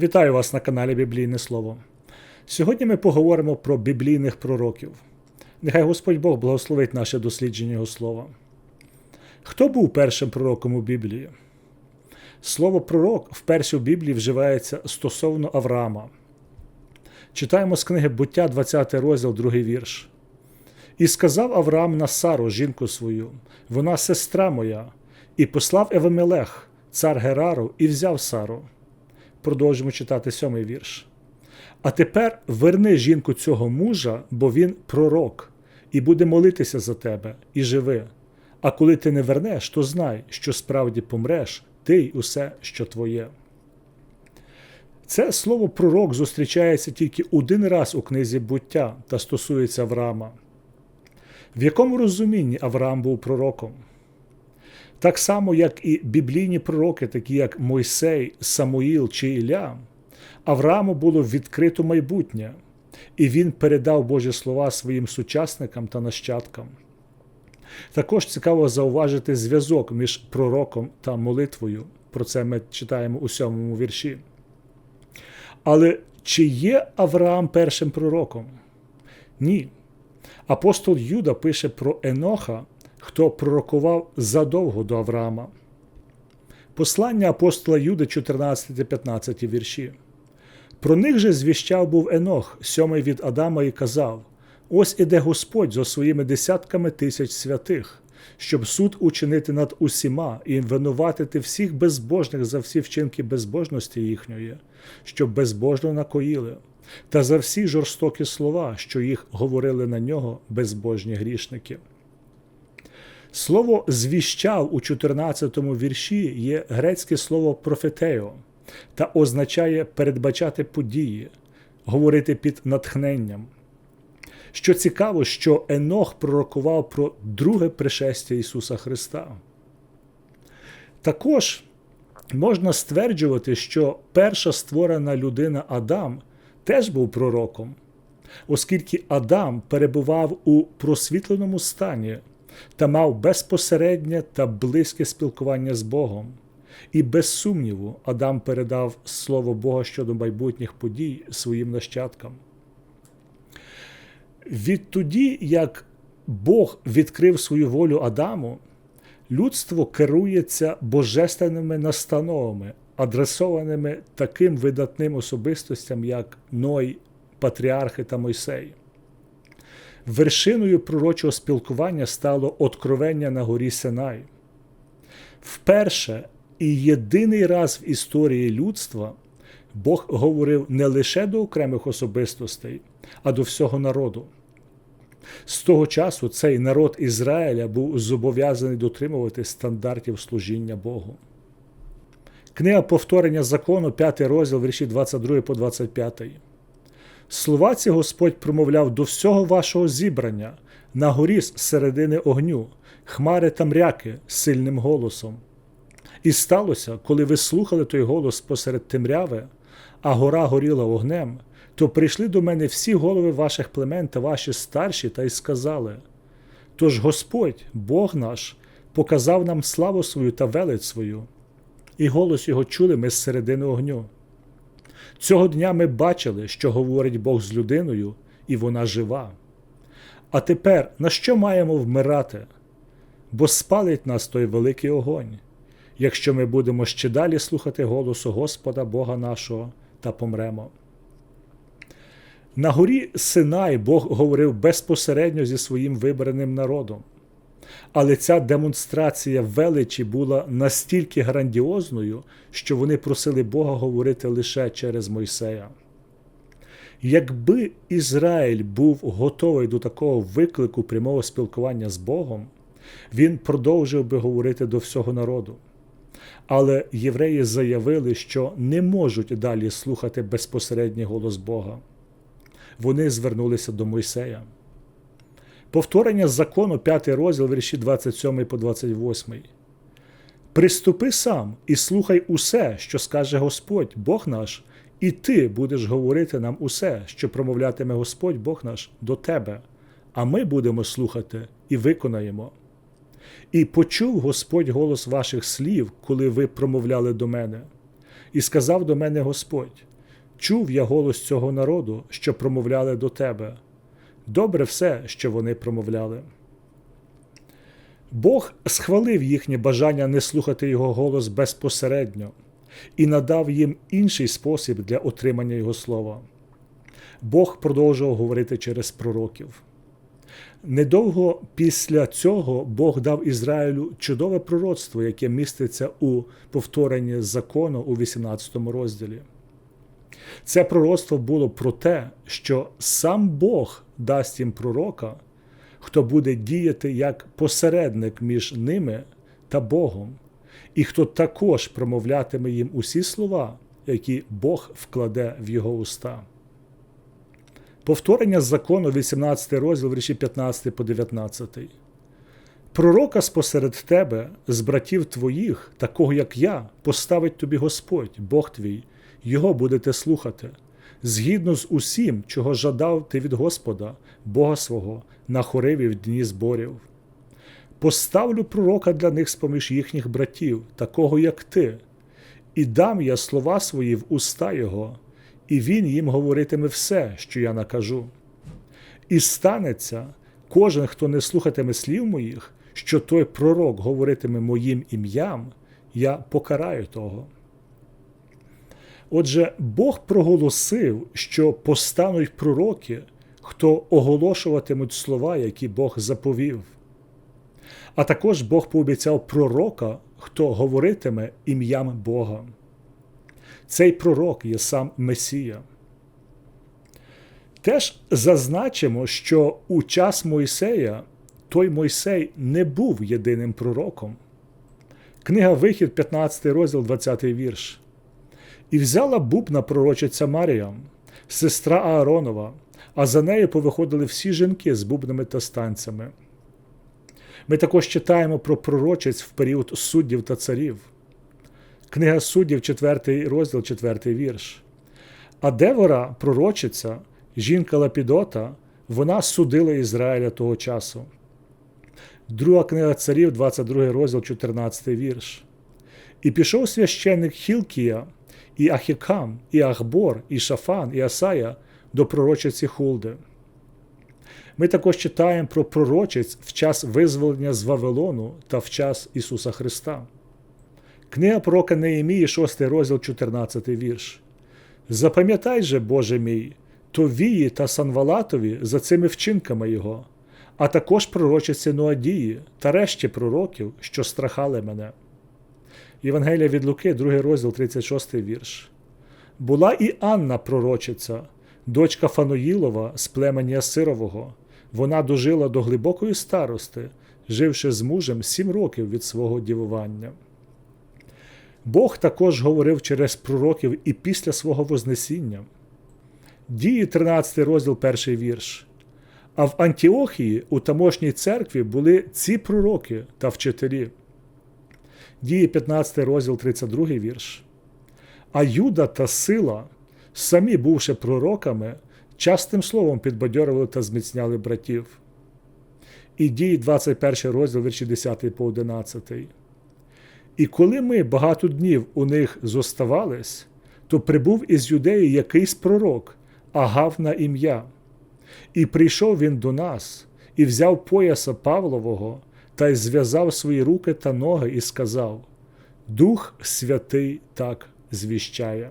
Вітаю вас на каналі Біблійне Слово. Сьогодні ми поговоримо про біблійних пророків. Нехай Господь Бог благословить наше дослідження Його слова. Хто був першим пророком у Біблії? Слово пророк вперше в Біблії вживається стосовно Авраама. Читаємо з книги Буття, 20 розділ, 2 вірш. І сказав Авраам на Сару, жінку свою, вона сестра моя, і послав Евемелех, цар Герару, і взяв Сару. Продовжимо читати сьомий вірш. А тепер верни жінку цього мужа, бо він пророк, і буде молитися за тебе, і живи. А коли ти не вернеш, то знай, що справді помреш, ти й усе, що твоє. Це слово пророк зустрічається тільки один раз у книзі буття та стосується Авраама. В якому розумінні Авраам був пророком? Так само, як і біблійні пророки, такі як Мойсей, Самуїл чи Ілля, Аврааму було відкрито майбутнє, і він передав Божі слова своїм сучасникам та нащадкам. Також цікаво зауважити зв'язок між пророком та молитвою. Про це ми читаємо у сьомому вірші. Але чи є Авраам першим пророком? Ні. Апостол Юда пише про Еноха, хто пророкував задовго до Авраама. Послання апостола Юди 14-15 вірші. Про них же звіщав був Енох, сьомий від Адама, і казав: Ось іде Господь зо своїми десятками тисяч святих, щоб суд учинити над усіма і винуватити всіх безбожних за всі вчинки безбожності їхньої, щоб безбожно накоїли, та за всі жорстокі слова, що їх говорили на нього безбожні грішники. Слово звіщав у 14 вірші є грецьке слово профетео та означає передбачати події, говорити під натхненням. Що цікаво, що Енох пророкував про друге пришестя Ісуса Христа. Також можна стверджувати, що перша створена людина Адам теж був пророком, оскільки Адам перебував у просвітленому стані та мав безпосереднє та близьке спілкування з Богом. І без сумніву Адам передав слово Бога щодо майбутніх подій своїм нащадкам. Відтоді, як Бог відкрив свою волю Адаму, людство керується божественними настановами, адресованими таким видатним особистостям, як Ной, Патріархи та Мойсей. Вершиною пророчого спілкування стало откровення на горі Синай. Вперше і єдиний раз в історії людства Бог говорив не лише до окремих особистостей, а до всього народу. З того часу цей народ Ізраїля був зобов'язаний дотримувати стандартів служіння Богу. Книга повторення закону, 5 розділ вірші 22 по 25. Слова ці Господь промовляв до всього вашого зібрання на горі з середини огню, хмари та мряки сильним голосом. І сталося, коли ви слухали той голос посеред темряви, а гора горіла вогнем, то прийшли до мене всі голови ваших племен та ваші старші та й сказали: Тож Господь, Бог наш, показав нам славу свою та велич свою, і голос його чули ми з середини огню. Цього дня ми бачили, що говорить Бог з людиною, і вона жива. А тепер на що маємо вмирати? Бо спалить нас той великий огонь, якщо ми будемо ще далі слухати голосу Господа Бога нашого та помремо. На горі Синай Бог говорив безпосередньо зі своїм вибраним народом. Але ця демонстрація величі була настільки грандіозною, що вони просили Бога говорити лише через Мойсея. Якби Ізраїль був готовий до такого виклику прямого спілкування з Богом, він продовжив би говорити до всього народу. Але євреї заявили, що не можуть далі слухати безпосередній голос Бога. Вони звернулися до Мойсея. Повторення закону, 5 розділ, вірші 27 по 28. Приступи сам і слухай усе, що скаже Господь, Бог наш, і ти будеш говорити нам усе, що промовлятиме Господь Бог наш до тебе, а ми будемо слухати і виконаємо. І почув Господь голос ваших слів, коли ви промовляли до мене, і сказав до мене Господь: чув я голос цього народу, що промовляли до тебе. Добре все, що вони промовляли. Бог схвалив їхнє бажання не слухати його голос безпосередньо і надав їм інший спосіб для отримання Його слова. Бог продовжував говорити через пророків. Недовго після цього Бог дав Ізраїлю чудове пророцтво, яке міститься у повторенні закону у 18 розділі. Це пророцтво було про те, що сам Бог дасть їм пророка, хто буде діяти як посередник між ними та Богом, і хто також промовлятиме їм усі слова, які Бог вкладе в його уста. Повторення закону 18 розділ вірші 15 по 19. Пророка спосеред тебе, з братів твоїх, такого як я, поставить тобі Господь, Бог твій, його будете слухати, згідно з усім, чого жадав ти від Господа, Бога свого, на хориві в дні зборів. Поставлю пророка для них з поміж їхніх братів, такого як ти, і дам я слова свої в уста Його, і він їм говоритиме все, що я накажу. І станеться кожен, хто не слухатиме слів моїх, що той пророк говоритиме моїм ім'ям, я покараю того. Отже, Бог проголосив, що постануть пророки, хто оголошуватимуть слова, які Бог заповів. А також Бог пообіцяв пророка, хто говоритиме ім'ям Бога. Цей пророк є сам Месія. Теж зазначимо, що у час Мойсея той Мойсей не був єдиним пророком. Книга Вихід, 15 розділ, 20 вірш. І взяла бубна пророчиця Марія, сестра Ааронова, а за нею повиходили всі жінки з бубнами та станцями. Ми також читаємо про пророчиць в період суддів та царів. Книга суддів, 4 розділ, 4 вірш. А Девора, пророчиця, жінка Лапідота, вона судила Ізраїля того часу. Друга книга царів, 22 розділ, 14 вірш. І пішов священник Хілкія, і Ахікам, і Ахбор, і Шафан, і Асая до пророчиці Хулди. Ми також читаємо про пророчиць в час визволення з Вавилону та в час Ісуса Христа. Книга пророка Неємії, 6 розділ, 14 вірш. Запам'ятай же, Боже мій, Товії та Санвалатові за цими вчинками Його, а також пророчиці Ноадії та решті пророків, що страхали мене. Євангелія від Луки, 2 розділ, 36 вірш. Була і Анна пророчиця, дочка Фаноїлова з племені Асирового. Вона дожила до глибокої старости, живши з мужем сім років від свого дівування. Бог також говорив через пророків і після свого Вознесіння. Дії 13 розділ перший вірш. А в Антіохії у тамошній церкві були ці пророки та вчителі. Дії 15 розділ 32 вірш. А Юда та сила, самі бувши пророками, частим словом підбадьорили та зміцняли братів. І дії 21 розділ вірші 10 по 11. І коли ми багато днів у них зоставались, то прибув із юдеї якийсь пророк, агав на ім'я. І прийшов він до нас, і взяв пояса Павлового, та й зв'язав свої руки та ноги, і сказав: Дух Святий так звіщає.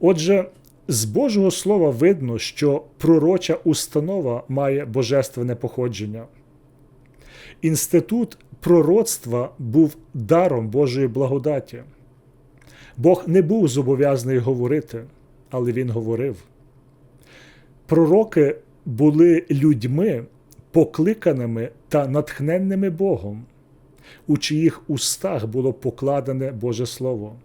Отже, з Божого Слова видно, що пророча установа має божественне походження. Інститут пророцтва був даром Божої благодаті. Бог не був зобов'язаний говорити, але Він говорив. Пророки були людьми, покликаними та натхненними Богом, у чиїх устах було покладене Боже Слово.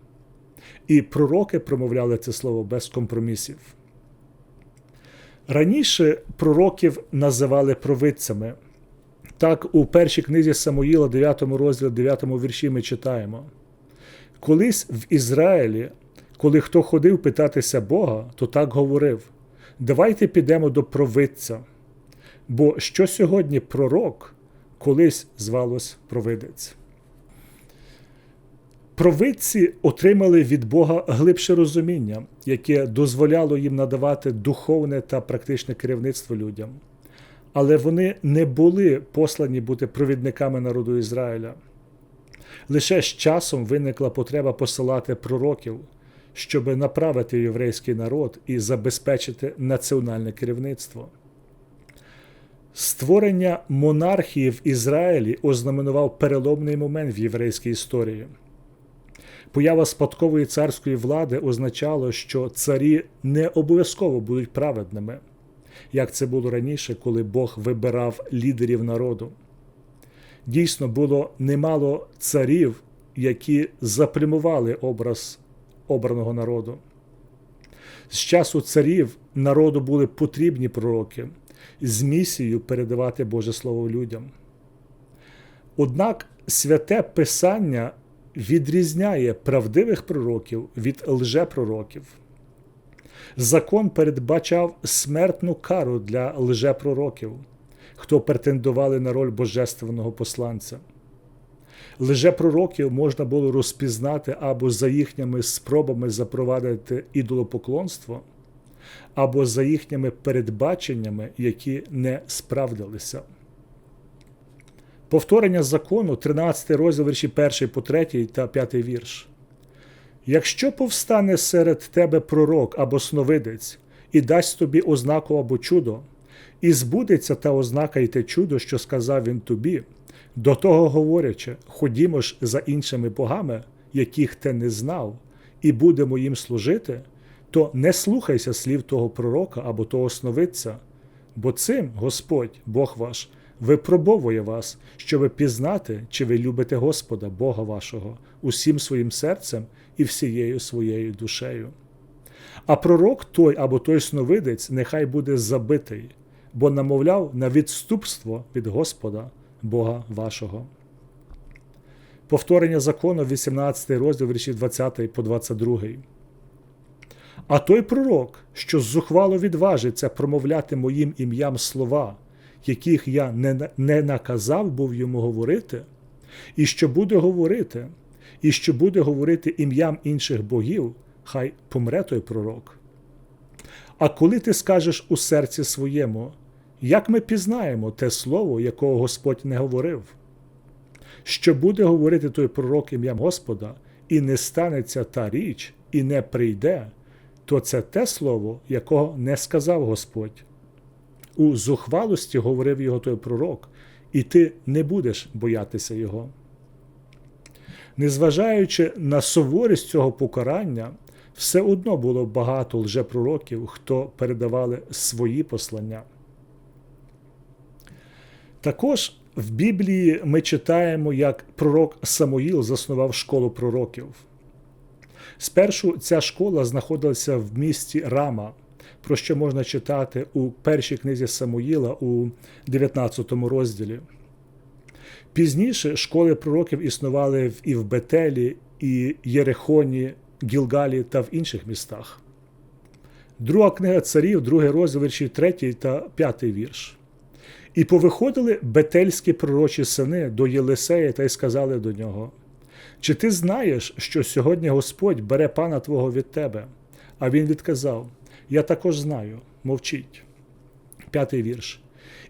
І пророки промовляли це слово без компромісів. Раніше пророків називали провидцями. Так, у першій книзі Самуїла, 9 розділі, 9 вірші, ми читаємо: Колись в Ізраїлі, коли хто ходив питатися Бога, то так говорив: Давайте підемо до провидця. Бо що сьогодні пророк колись звалось провидець. Провидці отримали від Бога глибше розуміння, яке дозволяло їм надавати духовне та практичне керівництво людям. Але вони не були послані бути провідниками народу Ізраїля. Лише з часом виникла потреба посилати пророків, щоб направити єврейський народ і забезпечити національне керівництво. Створення монархії в Ізраїлі ознаменував переломний момент в єврейській історії. Поява спадкової царської влади означало, що царі не обов'язково будуть праведними, як це було раніше, коли Бог вибирав лідерів народу. Дійсно, було немало царів, які запрямували образ обраного народу. З часу царів народу були потрібні пророки з місією передавати Боже Слово людям. Однак святе Писання відрізняє правдивих пророків від лжепророків. Закон передбачав смертну кару для лжепророків, хто претендували на роль божественного посланця. Лжепророків можна було розпізнати або за їхніми спробами запровадити ідолопоклонство, або за їхніми передбаченнями, які не справдилися. Повторення закону, 13 розділ вірші 1 по 3 та 5 вірш. Якщо повстане серед тебе пророк або сновидець, і дасть тобі ознаку або чудо, і збудеться та ознака й те чудо, що сказав він тобі, до того говорячи, ходімо ж за іншими богами, яких ти не знав, і будемо їм служити, то не слухайся слів того пророка або того сновидця, бо цим Господь, Бог ваш, випробовує вас, щоби пізнати, чи ви любите Господа, Бога вашого, усім своїм серцем і всією своєю душею. А пророк той або той сновидець нехай буде забитий, бо намовляв на відступство від Господа, Бога вашого. Повторення закону, 18 розділ вірші 20 по 22. А той пророк, що зухвало відважиться промовляти моїм ім'ям слова, яких я не, не наказав був йому говорити, і що буде говорити, і що буде говорити ім'ям інших богів, хай помре той пророк. А коли ти скажеш у серці своєму, як ми пізнаємо те слово, якого Господь не говорив? Що буде говорити той пророк ім'ям Господа, і не станеться та річ, і не прийде, то це те слово, якого не сказав Господь. У зухвалості говорив його той пророк, і ти не будеш боятися його. Незважаючи на суворість цього покарання, все одно було багато лжепророків, хто передавали свої послання. Також в Біблії ми читаємо, як пророк Самуїл заснував школу пророків. Спершу ця школа знаходилася в місті Рама, про що можна читати у першій книзі Самуїла у 19 розділі. Пізніше школи пророків існували і в Бетелі, і Єрихоні, Гілгалі та в інших містах. Друга книга царів, другий розділ вірші 3 та 5 вірш. І повиходили бетельські пророчі сини до Єлисея та й сказали до нього: Чи ти знаєш, що сьогодні Господь бере пана твого від тебе? А він відказав: Я також знаю, мовчіть. П'ятий вірш.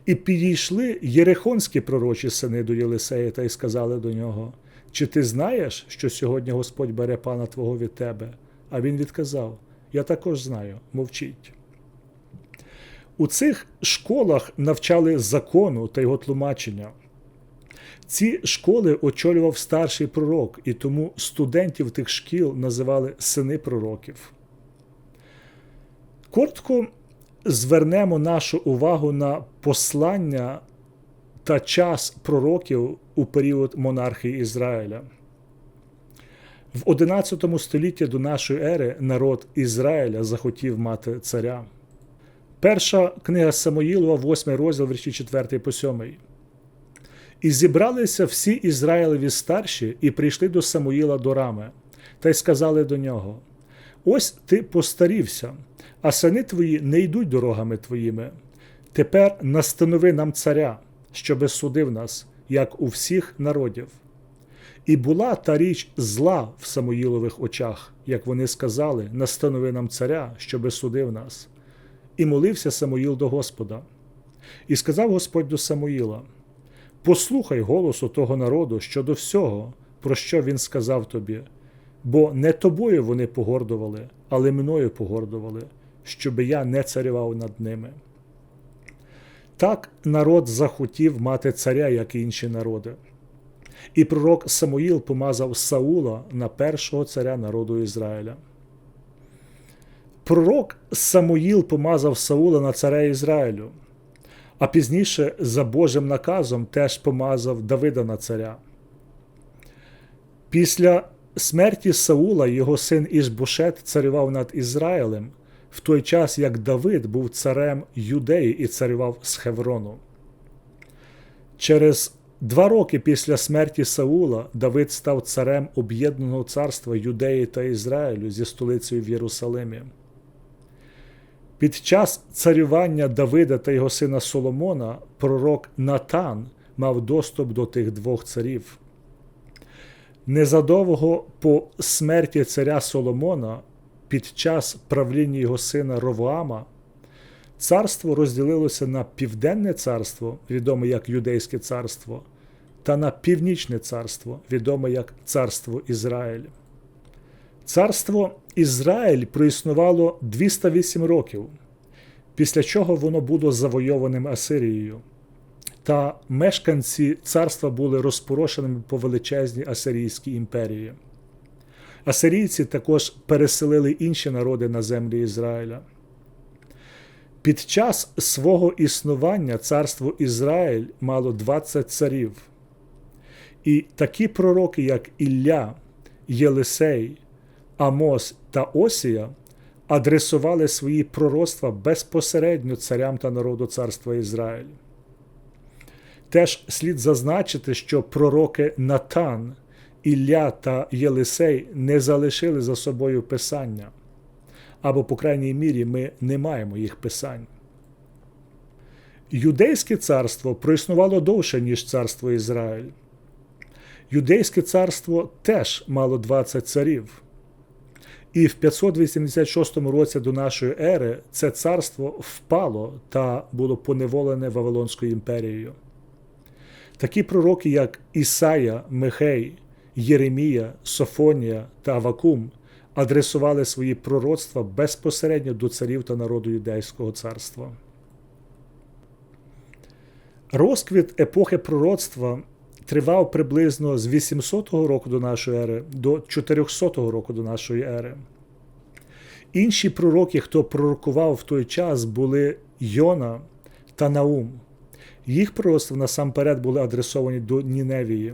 І підійшли єрихонські пророчі сини до Єлисея та й сказали до нього: Чи ти знаєш, що сьогодні Господь бере пана твого від тебе? А він відказав: Я також знаю, мовчіть. У цих школах навчали закону та його тлумачення. Ці школи очолював старший пророк, і тому студентів тих шкіл називали сини пророків. Коротко звернемо нашу увагу на послання та час пророків у період монархії Ізраїля. В 11 столітті до нашої ери народ Ізраїля захотів мати царя. Перша книга Самоїлова, 8 розділ вірші 4 по 7. І зібралися всі Ізраїлеві старші, і прийшли до Самуїла до рами, та й сказали до нього: Ось ти постарівся, а сини твої не йдуть дорогами твоїми. Тепер настанови нам царя, щоби судив нас, як у всіх народів. І була та річ зла в Самоїлових очах, як вони сказали, настанови нам царя, щоби судив нас. І молився Самоїл до Господа. І сказав Господь до Самоїла: Послухай голосу того народу щодо всього, про що він сказав тобі, бо не тобою вони погордували, але мною погордували, щоби я не царював над ними. Так народ захотів мати царя, як і інші народи. І пророк Самуїл помазав Саула на першого царя народу Ізраїля. Пророк Самуїл помазав Саула на царя Ізраїлю, а пізніше за Божим наказом теж помазав Давида на царя. Після смерті Саула його син Ішбушет царював над Ізраїлем, в той час як Давид був царем Юдеї і царював з Хеврону. Через два роки після смерті Саула Давид став царем об'єднаного царства Юдеї та Ізраїлю зі столицею в Єрусалимі. Під час царювання Давида та його сина Соломона пророк Натан мав доступ до тих двох царів. Незадовго по смерті царя Соломона під час правління його сина Ровоама царство розділилося на Південне царство, відоме як Юдейське царство, та на Північне царство, відоме як Царство Ізраїль. Царство Ізраїль проіснувало 208 років, після чого воно було завойованим Асирією. Та мешканці царства були розпорошеними по величезній Асирійській імперії. Асирійці також переселили інші народи на землі Ізраїля. Під час свого існування царство Ізраїль мало 20 царів. І такі пророки, як Ілля, Єлисей, Амос та Осія, адресували свої пророцтва безпосередньо царям та народу царства Ізраїль. Теж слід зазначити, що пророки Натан, Ілля та Єлисей не залишили за собою писання, або, по крайній мірі, ми не маємо їх писань. Юдейське царство проіснувало довше, ніж царство Ізраїль. Юдейське царство теж мало 20 царів. І в 586 році до нашої ери це царство впало та було поневолене Вавилонською імперією. Такі пророки, як Ісая, Михей, Єремія, Софонія та Авакум, адресували свої пророцтва безпосередньо до царів та народу Юдейського царства. Розквіт епохи пророцтва тривав приблизно з 800 року до нашої ери до 400 року до нашої ери. Інші пророки, хто пророкував в той час, були Йона та Наум. Їх пророцтва насамперед були адресовані до Ніневії.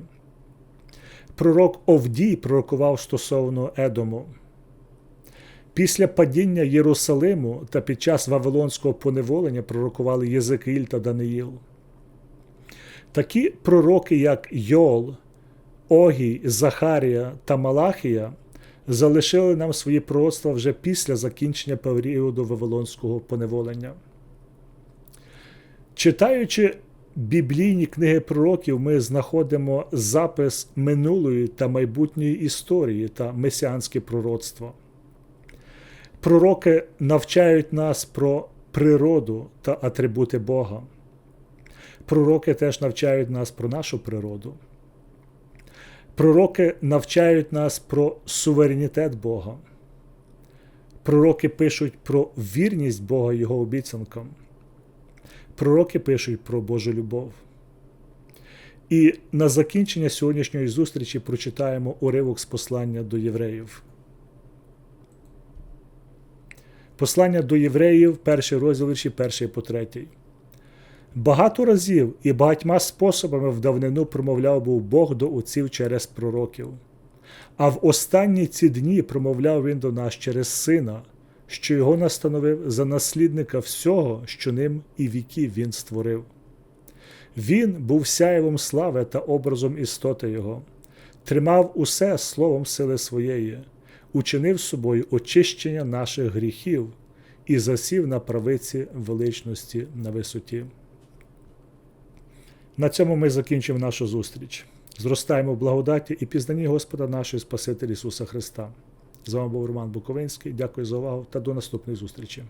Пророк Овдій пророкував стосовно Едому. Після падіння Єрусалиму та під час Вавилонського поневолення пророкували Єзекиїль та Даниїл. Такі пророки, як Йол, Огій, Захарія та Малахія, залишили нам свої пророцтва вже після закінчення періоду Вавилонського поневолення. Читаючи біблійні книги пророків, ми знаходимо запис минулої та майбутньої історії та месіанське пророцтво. Пророки навчають нас про природу та атрибути Бога. Пророки теж навчають нас про нашу природу. Пророки навчають нас про суверенітет Бога. Пророки пишуть про вірність Бога Його обіцянкам. Пророки пишуть про Божу любов. І на закінчення сьогоднішньої зустрічі прочитаємо уривок з послання до євреїв. Послання до євреїв, перший розділ, перший по третій. Багато разів і багатьма способами в давнину промовляв був Бог до отців через пророків. А в останні ці дні промовляв він до нас через сина, що його настановив за наслідника всього, що ним і віків він створив. Він був сяєвом слави та образом істоти Його, тримав усе словом сили своєї, учинив собою очищення наших гріхів і засів на правиці величності на висоті. На цьому ми закінчимо нашу зустріч. зростаємо в благодаті і пізнанні Господа нашого Спасителя Ісуса Христа. З вами був Роман Буковинський. Дякую за увагу та до наступної зустрічі.